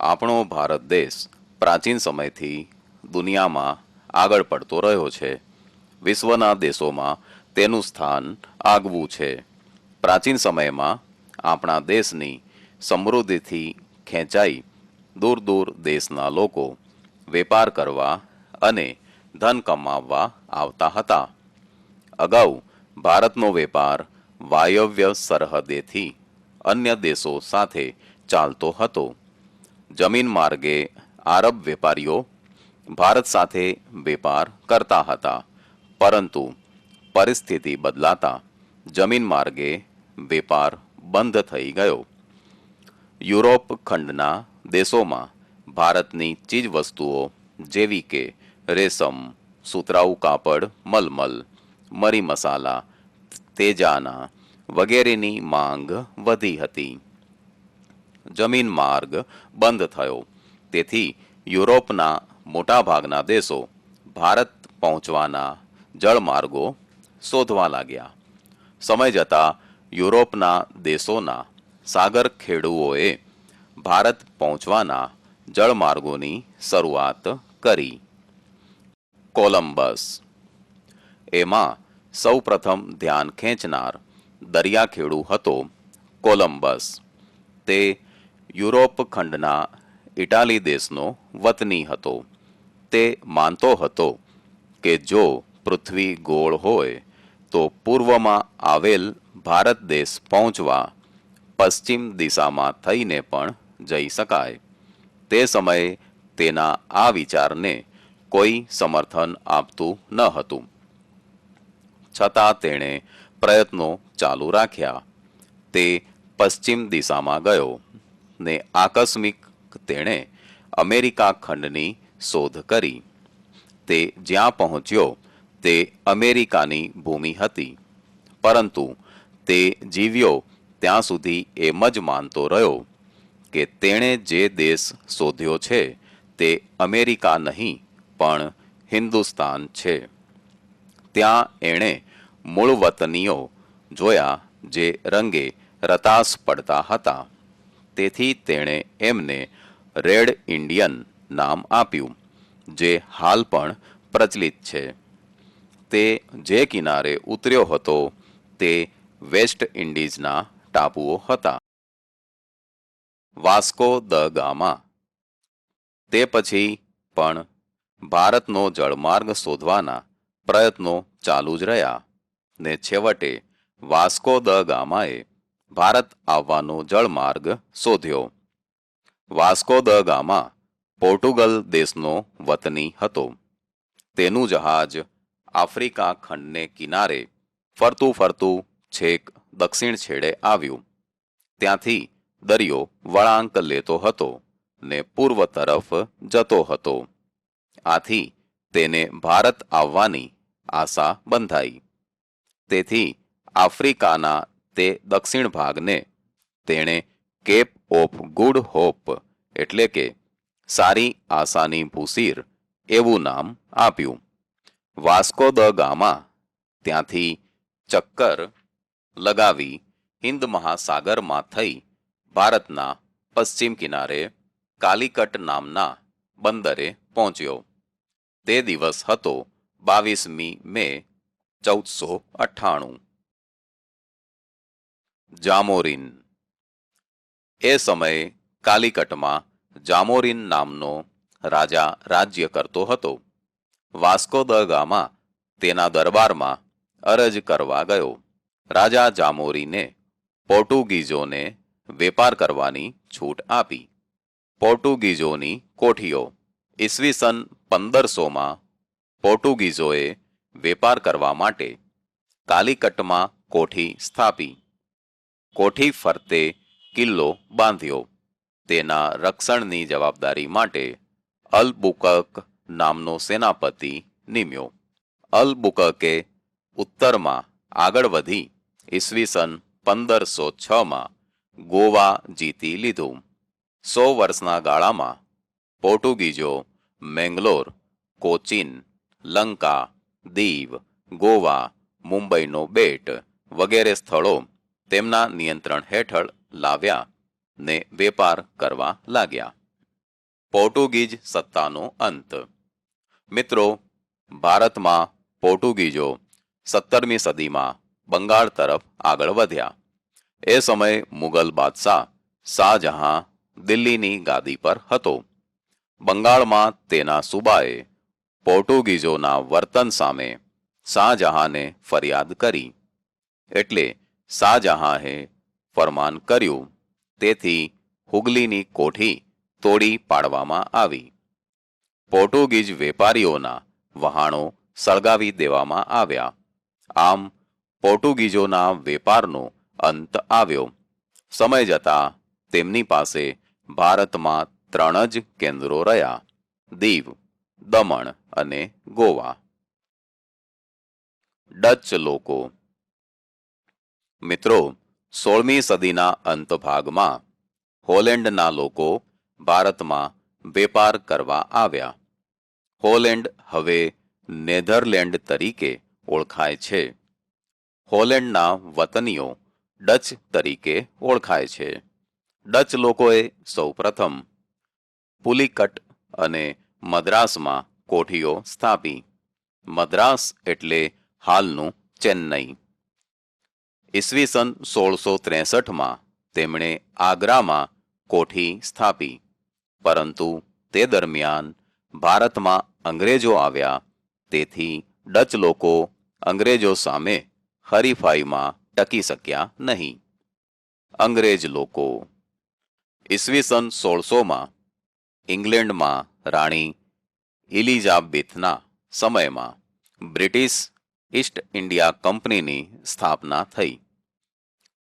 આપણો ભારત દેશ પ્રાચીન સમયથી દુનિયામાં આગળ પડતો રહ્યો છે. વિશ્વના દેશોમાં તેનું સ્થાન આગવું છે. પ્રાચીન સમયમાં આપણા દેશની સમૃદ્ધિથી ખેંચાઈ દૂર દૂર દેશના લોકો વેપાર કરવા અને ધન કમાવવા આવતા હતા. અગાઉ ભારતનો વેપાર વાયવ્ય સરહદેથી અન્ય દેશો સાથે ચાલતો હતો. જમીન માર્ગે આરબ વેપારીઓ ભારત સાથે વેપાર કરતા હતા. પરંતુ પરિસ્થિતિ બદલાતા જમીન માર્ગે વેપાર બંધ થઈ ગયો. યુરોપ ખંડના દેશોમાં ભારતની ચીજવસ્તુઓ જેવી કે રેશમ, સુતરાઉ કાપડ, મલમલ, મરી મસાલા, તેજાના વગેરેની માંગ વધી હતી. જમીન માર્ગ બંધ થયો. તેથી યુરોપના મોટાભાગના દેશો ભારત પહોંચવાના જળમાર્ગો શોધવા લાગ્યા. સમય જતાં યુરોપના દેશોના સાગર ખેડુઓએ ભારત પહોંચવાના જળમાર્ગોની શરૂઆત કરી. કોલંબસ. એમાં સૌપ્રથમ ધ્યાન ખેંચનાર દરિયાખેડુ હતો કોલંબસ. તે યુરોપ ખંડના ઇટાલી દેશનો વતની હતો. તે માનતો હતો કે જો પૃથ્વી ગોળ હોય તો પૂર્વમાં આવેલ ભારત દેશ પહોંચવા પશ્ચિમ દિશામાં થઈને પણ જઈ શકાય. તે સમયે તેના આ વિચારને કોઈ સમર્થન આપતું ન હતું. છતાં તેણે પ્રયત્નો ચાલુ રાખ્યા. તે પશ્ચિમ દિશામાં ગયો. ને આકસ્મિક તેણે અમેરિકા ખંડની શોધ કરી. તે જ્યાં પહોંચ્યો, તે અમેરિકાની ભૂમિ હતી. પરંતુ તે જીવ્યો ત્યાં સુધી એમ જ માનતો રહ્યો કે તેણે જે દેશ શોધ્યો છે, તે અમેરિકા નહીં, પણ હિન્દુસ્તાન છે. ત્યાં એણે મૂળ વતનીઓ જોયા જે રંગે રતાશ પડતા હતા. તેથી તેણે એમને રેડ ઇન્ડિયન નામ આપ્યું, જે હાલ પણ પ્રચલિત છે. તે જે કિનારે ઉતર્યો હતો, તે વેસ્ટ ઇન્ડિઝના ટાપુઓ હતા. Vasco da Gama. તે પછી પણ ભારતનો જળમાર્ગ શોધવાના પ્રયત્નો ચાલુ જ રહ્યા ને છેવટે વાસ્કો દ ગામાએ ભારત આવવાનો જળમાર્ગ શોધ્યો. વાસ્કો દ ગામા પોર્ટુગલ દેશનો વતની હતો. તેનું જહાજ આફ્રિકા ખંડને કિનારે ફરતું ફરતું છેક દક્ષિણ છેડે આવ્યું. ત્યાંથી દરિયો વળાંક લેતો હતો ને પૂર્વ તરફ જતો હતો. આથી તેને ભારત આવવાની આશા બંધાઈ. તેથી આફ્રિકાના તે દક્ષિણ ભાગને તેણે કેપ ઓફ ગુડ હોપ એટલે કે સારી આશાની ભૂસીર એવું નામ આપ્યું. વાસ્કો દ ગામા ત્યાંથી ચક્કર લગાવી હિન્દ મહાસાગરમાં થઈ ભારતના પશ્ચિમ કિનારે કાલિકટ નામના બંદરે પહોંચ્યો. તે દિવસ હતો બાવીસમી મે ચૌદસો અઠ્ઠાણું. જામોરીન. એ સમયે કાલિકટમાં જામોરીન નામનો રાજા રાજ્ય કરતો હતો. વાસ્કો દ ગામા તેના દરબારમાં અરજ કરવા ગયો. રાજા જામોરીને પોર્ટુગીઝોને વેપાર કરવાની છૂટ આપી. પોર્ટુગીઝોની કોઠીઓ ઈસવીસન પંદરસોમાં પોર્ટુગીઝોએ વેપાર કરવા માટે કાલિકટમાં કોઠી સ્થાપી. કોઠી ફરતે કિલ્લો બાંધ્યો. તેના રક્ષણની જવાબદારી માટે અલબુકક નામનો સેનાપતિ નિમ્યો. અલબુકકે ઉત્તરમાં આગળ વધી ઈસવીસન પંદરસો છમાં ગોવા જીતી લીધું. સો વર્ષના ગાળામાં પોર્ટુગીઝો મેંગલોર, કોચીન, લંકા, દીવ, ગોવા, મુંબઈનો બેટ વગેરે સ્થળો તેમના નિયંત્રણ હેઠળ લાવ્યા ને વેપાર કરવા લાગ્યા. પોર્ટુગીઝ સત્તાનો અંત. મિત્રો, ભારતમાં પોર્ટુગીઝો સત્તરમી સદીમાં બંગાળ તરફ આગળ વધ્યા. એ સમયે મુગલ બાદશાહ શાહજહાં દિલ્હીની ગાદી પર હતો. બંગાળમાં તેના સુબાએ પોર્ટુગીઝોના વર્તન સામે શાહજહાંને ફરિયાદ કરી. એટલે શાહજહાંએ ફરમાન કર્યું. તેથી હુગલીની કોઠી તોડી પાડવામાં આવી. પોર્ટુગીઝ વેપારીઓના વહાણો સળગાવી દેવામાં આવ્યા. આમ પોર્ટુગીઝોના વેપારનો અંત આવ્યો. સમય જતા તેમની પાસે ભારતમાં ત્રણ જ કેન્દ્રો રહ્યા. દીવ, દમણ અને ગોવા. ડચ લોકો મિત્રો, સોળમી સદીના અંત ભાગમાં હોલેન્ડના લોકો ભારતમાં વેપાર કરવા આવ્યા. હોલેન્ડ હવે નેધરલેન્ડ તરીકે ઓળખાય છે. હોલેન્ડના વતનીઓ ડચ તરીકે ઓળખાય છે. ડચ લોકોએ સૌપ્રથમ પુલિકટ અને મદ્રાસમાં કોઠીઓ સ્થાપી. મદ્રાસ એટલે હાલનું ચેન્નઈ. ઈસવીસન સોળસો ત્રેસઠમાં તેમણે આગ્રામાં કોઠી સ્થાપી. પરંતુ તે દરમિયાન ભારતમાં અંગ્રેજો આવ્યા, તેથી ડચ લોકો અંગ્રેજો સામે હરીફાઈમાં ટકી શક્યા નહીં. અંગ્રેજ લોકો ઈસવીસન સોળસોમાં ઇંગ્લેન્ડમાં રાણી ઇલિઝાબેથના સમયમાં બ્રિટિશ ઈસ્ટ ઇન્ડિયા કંપનીની સ્થાપના થઈ.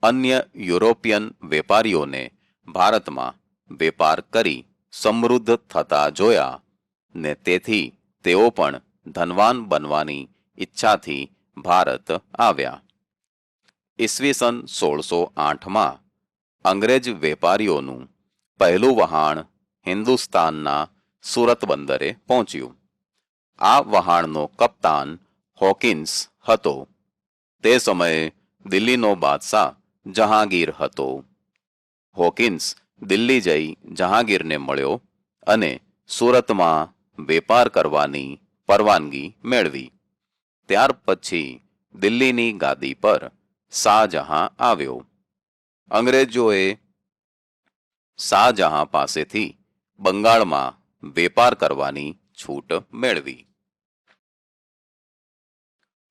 અન્ય યુરોપિયન વેપારીઓને ભારતમાં વેપાર કરી સમૃદ્ધ થતા જોયા ને તેથી તેઓ પણ ધનવાન બનવાની ઈચ્છાથી ભારત આવ્યા. ઈસવીસન સોળસો આઠમાં અંગ્રેજ વેપારીઓનું પહેલું વહાણ હિન્દુસ્તાનના સુરત બંદરે પહોંચ્યું. આ વહાણનો કપ્તાન હોકિન્સ હતો. તે સમયે દિલ્હીનો બાદશાહ જહાંગીર હતો. હોકિન્સ દિલ્હી જઈ જહાંગીરને મળ્યો અને સુરતમાં વેપાર કરવાની પરવાનગી મેળવી. ત્યાર પછી દિલ્હીની ગાદી પર શાહજહાં આવ્યો. અંગ્રેજોએ શાહજહાં પાસેથી બંગાળમાં વેપાર કરવાની છૂટ મેળવી.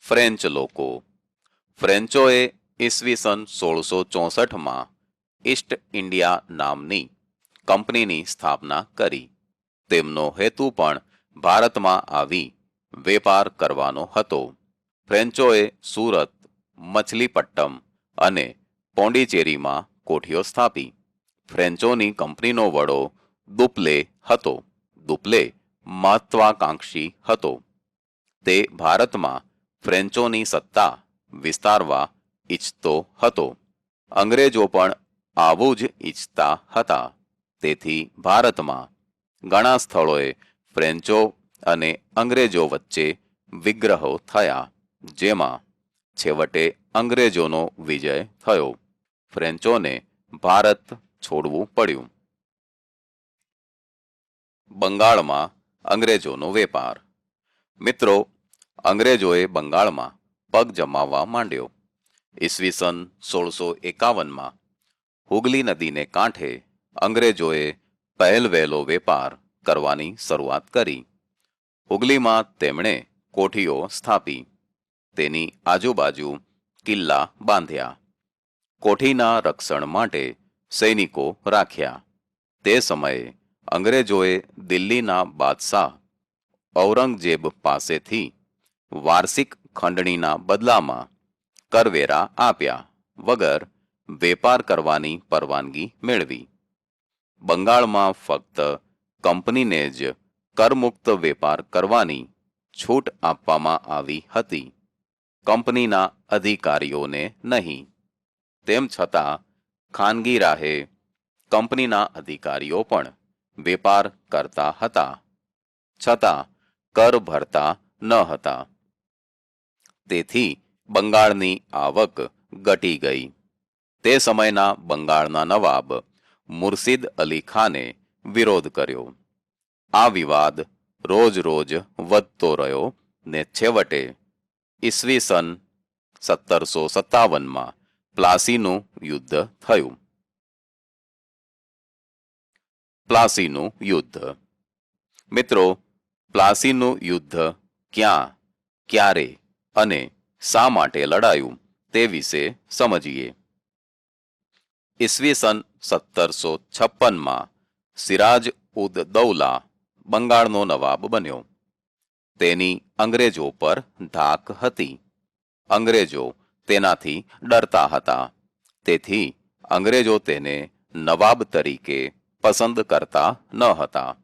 ફ્રેન્ચ લોકો. ફ્રેન્ચોએ ઈસવીસન સોળસો ચોસઠમાં ઈસ્ટ ઇન્ડિયા નામની કંપનીની સ્થાપના કરી. તેમનો હેતુ પણ ભારતમાં આવી વેપાર કરવાનો હતો. ફ્રેન્ચોએ સુરત, મછલીપટ્ટમ અને પોંડિચેરીમાં કોઠીઓ સ્થાપી. ફ્રેન્ચોની કંપનીનો વડો દુપ્લે હતો. દુપ્લે મહત્વાકાંક્ષી હતો. તે ભારતમાં ફ્રેન્ચોની સત્તા વિસ્તારવા ઈચ્છતો હતો. અંગ્રેજો પણ આવું જ ઈચ્છતા હતા. તેથી ભારતમાં ઘણા સ્થળોએ ફ્રેન્ચો અને અંગ્રેજો વચ્ચે વિગ્રહો થયા, જેમાં છેવટે અંગ્રેજોનો વિજય થયો. ફ્રેન્ચોને ભારત છોડવું પડ્યું. બંગાળમાં અંગ્રેજોનો વેપાર. મિત્રો અંગ્રેજોએ બંગાળમાં પગ જમાવવા માંડ્યો. ઈસવીસન સોળસો એકાવનમાં હુગલી નદીને કાંઠે અંગ્રેજોએ પહેલવહેલો વેપાર કરવાની શરૂઆત કરી. હુગલીમાં તેમણે કોઠીઓ સ્થાપી, તેની આજુબાજુ કિલ્લા બાંધ્યા. કોઠીના રક્ષણ માટે સૈનિકો રાખ્યા. તે સમયે અંગ્રેજોએ દિલ્હીના બાદશાહ ઔરંગઝેબ પાસેથી વાર્ષિક ખંડણીના બદલામાં કરવેરા આપ્યા વગર વેપાર કરવાની પરવાનગી મેળવી. બંગાળમાં ફક્ત કંપનીને જ કરમુક્ત વેપાર કરવાની છૂટ આપવામાં આવી હતી. કંપનીના અધિકારીઓને નહીં. તેમ છતાં, ખાનગી રાહે કંપનીના અધિકારીઓ પણ વેપાર કરતા હતા. છતાં, કર ભરતા ન હતા. તેથી બંગાળની આવક ઘટી ગઈ. તે સમયના બંગાળના નવાબ મુર્શિદ અલી ખાને વિરોધ કર્યો. આ વિવાદ રોજ રોજ વધતો રહ્યો ને છેવટે ઈસવીસન સત્તરસો સત્તાવનમાં પ્લાસીનું યુદ્ધ થયું. પ્લાસીનું યુદ્ધ. મિત્રો, પ્લાસીનું યુદ્ધ ક્યાં, ક્યારે અને શા માટે લડાયું તે વિશે સમજીએ. ઈસવીસન સત્તરસો છપ્પનમાં સિરાજ ઉદ દૌલા બંગાળનો નવાબ બન્યો. તેની અંગ્રેજો પર ધાક હતી. અંગ્રેજો તેનાથી ડરતા હતા. તેથી અંગ્રેજો તેને નવાબ તરીકે પસંદ કરતા ન હતા.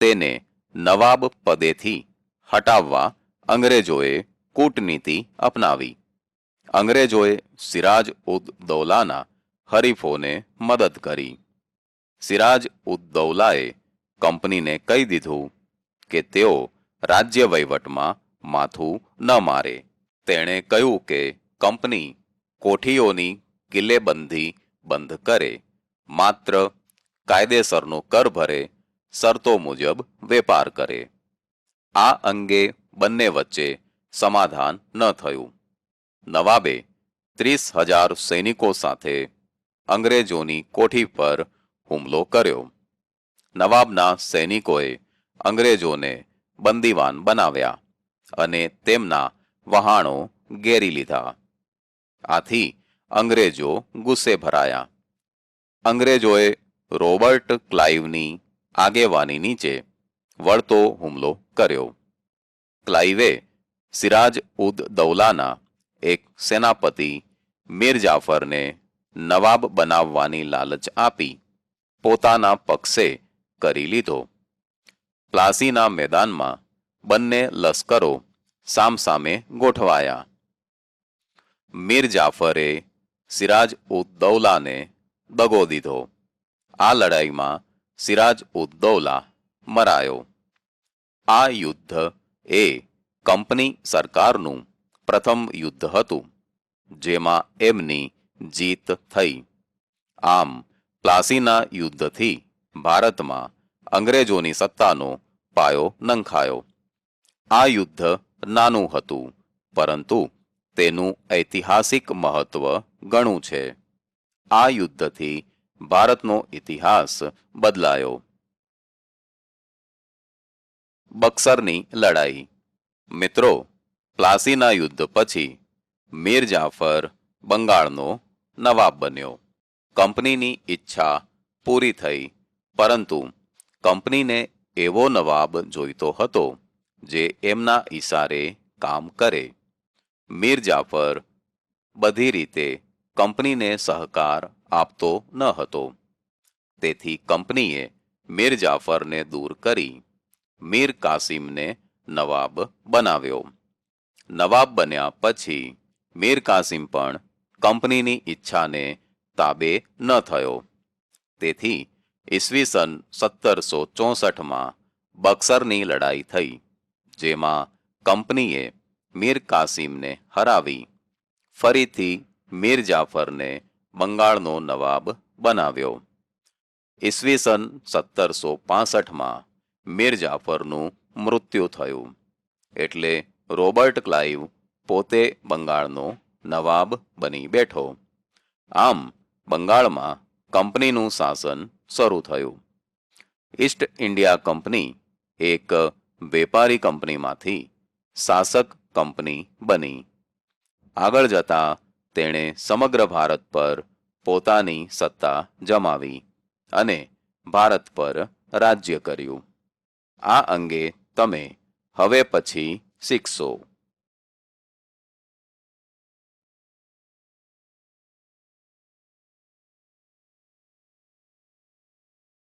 તેને નવાબ પદેથી હટાવવા અંગ્રેજોએ કૂટનીતિ અપનાવી. અંગ્રેજોએ સિરાજ ઉદ દૌલાના હરીફોને મદદ કરી. સિરાજ ઉદ દૌલાએ કંપનીને કહી દીધું કે તેઓ રાજ્ય વહીવટમાં માથું ન મારે. તેણે કહ્યું કે કંપની કોઠીઓની કિલ્લેબંધી બંધ કરે. માત્ર કાયદેસરનો કર ભરે, શરતો મુજબ વેપાર કરે. આ અંગે બંને વચ્ચે સમાધાન ન થયું. નવાબે ત્રીસ હજાર સૈનિકો સાથે અંગ્રેજોની કોઠી પર હુમલો કર્યો. નવાબના સૈનિકોએ અંગ્રેજોને બંદીવાન બનાવ્યા અને તેમના વહાણો ઘેરી લીધા. આથી અંગ્રેજો ગુસ્સે ભરાયા. અંગ્રેજોએ રોબર્ટ ક્લાઇવની આગેવાની નીચે વળતો હુમલો કર્યો. ક્લાઇવે સિરાજ ઉદ દૌલાના એક સેનાપતિ મીર જાફરને નવાબ બનાવવાની લાલચ આપી, પોતાના પક્ષે કરી લીધો. પ્લાસીના મેદાનમાં બંને લશ્કરો સામસામે ગોઠવાયા. મીર જાફરે સિરાજ ઉદ દૌલાને દગો દીધો. આ લડાઈમાં સિરાજ ઉદ દૌલા મરાયો. આ યુદ્ધ એ કંપની સરકારનું પ્રથમ યુદ્ધ હતું, જેમાં એમની જીત થઈ. આમ, પ્લાસીના યુદ્ધથી ભારતમાં અંગ્રેજોની સત્તાનો પાયો નંખાયો. આ યુદ્ધ નાનું હતું, પરંતુ તેનું ઐતિહાસિક મહત્વ ઘણું છે. આ યુદ્ધથી ભારતનો ઇતિહાસ બદલાયો. બક્સરની લડાઈ મિત્રો, પ્લાસીના યુદ્ધ પછી મીર જાફર બંગાળનો નવાબ બન્યો. કંપનીની ઈચ્છા પૂરી થઈ, પરંતુ કંપનીને એવો નવાબ જોઈતો હતો જે એમના ઈશારે કામ કરે. મીર જાફર બધી રીતે કંપનીને સહકાર આપતો ન હતો. તેથી કંપનીએ મીર જાફરને દૂર કરી મીર કાસિમને નવાબ બનાવ્યો. નવાબ બન્યા પછી મીર કાસિમ પણ કંપનીની ઈચ્છાને તાબે ન થયો. તેથી ઈસવીસન સત્તરસો ચોસઠમાં બક્સરની લડાઈ થઈ, જેમાં કંપનીએ મીર કાસિમને હરાવી. ફરીથી મીર જાફરને બંગાળનો નવાબ બનાવ્યો. ઈસવીસન સત્તરસો પાસઠમાં મીર જાફરનું મૃત્યુ થયું. એટલે રોબર્ટ ક્લાઇવ પોતે બંગાળનો નવાબ બની બેઠો. આમ બંગાળમાં કંપનીનું શાસન શરૂ થયું. ઈસ્ટ ઇન્ડિયા કંપની એક વેપારી કંપનીમાંથી શાસક કંપની બની. આગળ જતા તેણે સમગ્ર ભારત પર પોતાની સત્તા જમાવી અને ભારત પર રાજ્ય કર્યું. આ અંગે તમે હવે પછી શીખશો.